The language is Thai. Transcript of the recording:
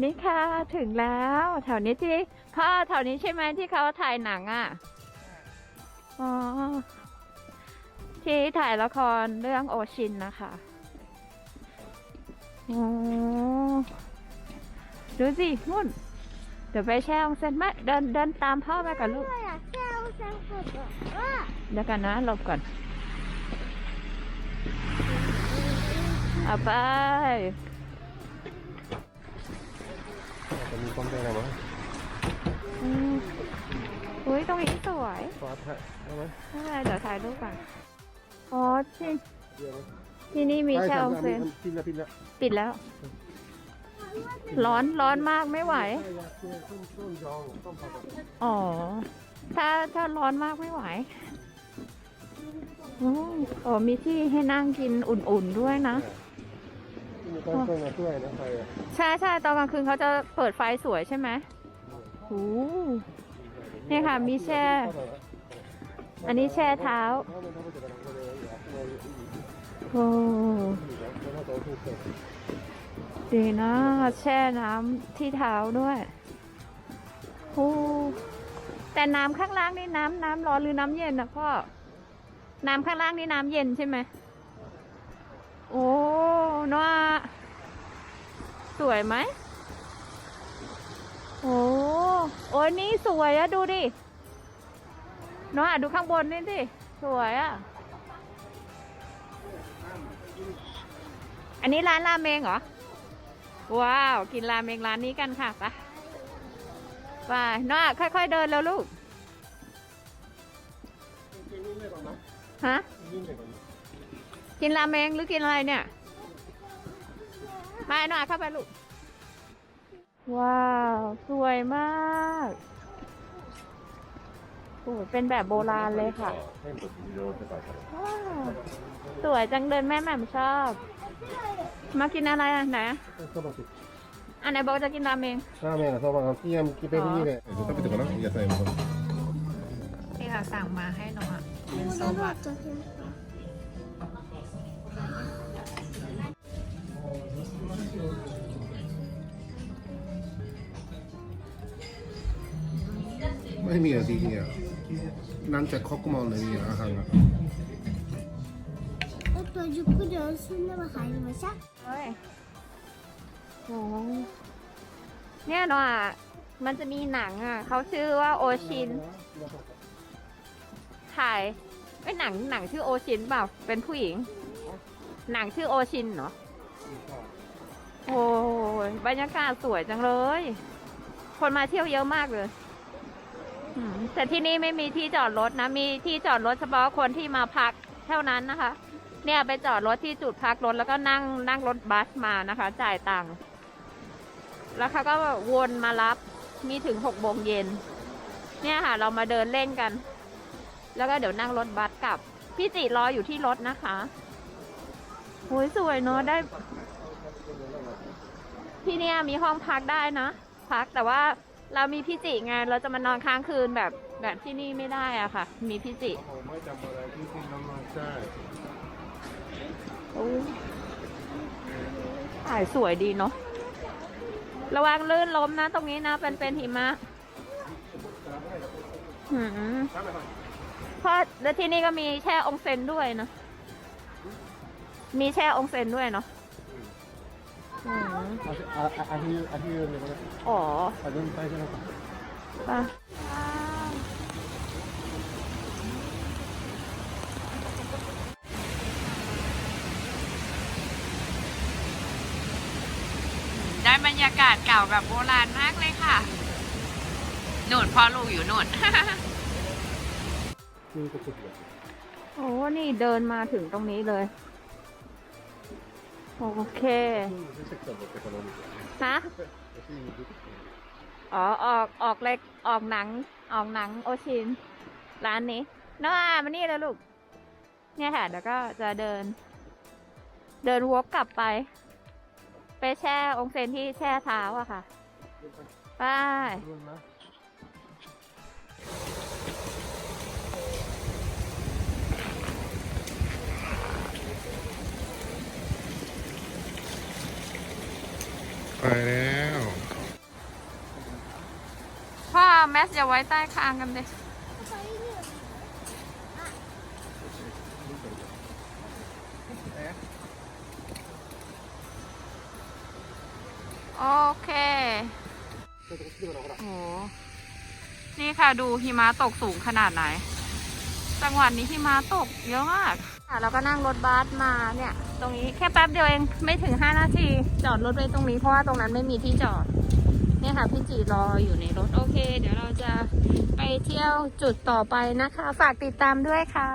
นี่ค่ะถึงแล้วแถวนี้ที่พ่อแถวนี้ใช่ไหมที่เขาถ่ายหนังอะอ๋อที่ถ่ายละครเรื่องโอชินนะคะโอ้ดูสินุ่น เดี๋ยวไปแช่องเซนมาเดินเดินตามพ่อไปกับลูกแช่องเซกเดี๋ยวกันนะหลบก่อน เอาไป จะมีความเป็นอะไรมั้งอืมอุ้ยตรงนี้สวยฟาดฮะได้ไหมไม่เป็นไรเดี๋ยวถ่ายรูปก่อนอ๋อที่เดี๋ยวที่นี่มีแช่อองเซ็นพิมพ์ละพิมพ์ละปิดแล้ว ร้อนร้อนมากไม่ไหว ใช่ยาเชื่อต้นต้นยองต้นผักอ๋อ ถ้าถ้าร้อนมากไม่ไหวโอ้โอ้มีที่ให้นั่งกินอุ่นๆด้วยนะ มีต้นต้นมาช่วยนะไฟอะใช่ใช่ตอนกลางคืนเขาจะเปิดไฟสวยใช่ไหมโอ้นี่ค่ะมีแช่ อันนี้แช่เท้า โอ้ดีนะ แช่น้ำที่เท้าด้วยโอ้แต่น้ำข้างล่างนี่น้ำน้ำร้อนหรือน้ำเย็นนะพ่อ น้ำข้างล่างนี่น้ำเย็นใช่ไหม โอ้นัวสวยไหมโอ้โอ้นี่สวยอะดูดิน้อดูข้างบนนี่สิสวยอะอันนี้ร้านราเมงเหรอ ว้าว กินราเมงร้านนี้กันค่ะไปไปน้าค่อย ๆ เดินแล้วลูกฮะ กินราเมงหรือกินอะไรเนี่ยมาหน่อยเข้าไปลูก ว้าว สวยมากโอ้ยเป็นแบบโบราณเลยค่ะ ว้าว สวยจังเลยแม่แหม่มชอบ มากินอะไรอ่ะไหนอะ そばと อันไหนบอกจะกินราเมง ラーメンのそばがキヤムキペルニーで食べてかな野菜も ที่ค่ะสั่งมาให้หนูอ่ะเป็นโซบะ ไ 의미어디냐난제커구먼의미야하나 çocuk göğsünde bakayım mesela. เฮ้ยโหเนี่ยเนาะมันจะมีหนังอะ เขาชื่อว่าโอชิน ถ่ายไอ้หนังหนังชื่อโอชินเปล่า เป็นผู้หญิง หนังชื่อโอชินเนาะโอ้ยบรรยากาศสวยจังเลย คนมาเที่ยวเยอะมากเลย อืมแต่ที่นี่ไม่มีที่จอดรถนะ มีที่จอดรถเฉพาะคนที่มาพักเท่านั้นนะคะ เนี่ยไปจอดรถที่จุดพักรถแล้วก็นั่งนั่งรถบัสมานะคะ จ่ายตังค์แล้วเขาก็วนมารับมีถึงหกโมงเย็น เนี่ยค่ะ เรามาเดินเล่นกัน แล้วก็เดี๋ยวนั่งรถบัสกลับ พี่จิรออยู่ที่รถนะคะโหยสวยเนอะได้ ที่เนี่ยมีห้องพักได้นะ พักแต่ว่า เรามีพี่จิไงเราจะมานอนค้างคืนแบบแบบที่นี่ไม่ได้อะค่ะ มีพี่จิผมไม่จำอะไรที่ที่น้องๆใช่โอ้ถ่ายสวยดีเนาะระวังลื่นล้มนะตรงนี้นะเป็นเป็นหิมะหืมเพราะแล้วที่นี่ก็มีแช่องเซ็นด้วยเนาะมีแช่องเซ็นด้วยเนาะอื อาทิอาทิเลยก็ได้อ๋ออาทิไปใช่ไหมครับไปได้บรรยากาศเก่าแบบโบราณมากเลยค่ะหนุ่นพ่อลูกอยู่หนุ่นโอ้นี่เดินมาถึงตรงนี้เลย โอเคฮะอ๋อออกออกเล็กออกหนัง ออกหนังโอชิน ร้านนี้น้อามานี่แล้วลูก เนี่ยค่ะ แล้วก็จะเดิน เดินวกกลับไป ไปแช่องเซนที่แช่เท้าอะค่ะ ไป ไปแล้วพ่อแมสอย่าไว้ใต้คางกันเด็โอเคโหนี่ค่ะดูหิมะตกสูงขนาดไหน จังหวัดนี้หิมะตกเยอะมาก ค่ะแล้วก็นั่งรถบัสมาเนี่ย ตรงนี้แค่แป๊บเดียวเองไม่ถึง5นาทีจอดรถไว้ตรงนี้เพราะว่าตรงนั้นไม่มีที่จอด เนี่ยค่ะพี่จีรออยู่ในรถโอเค เดี๋ยวเราจะไปเที่ยวจุดต่อไปนะคะ ฝากติดตามด้วยค่ะ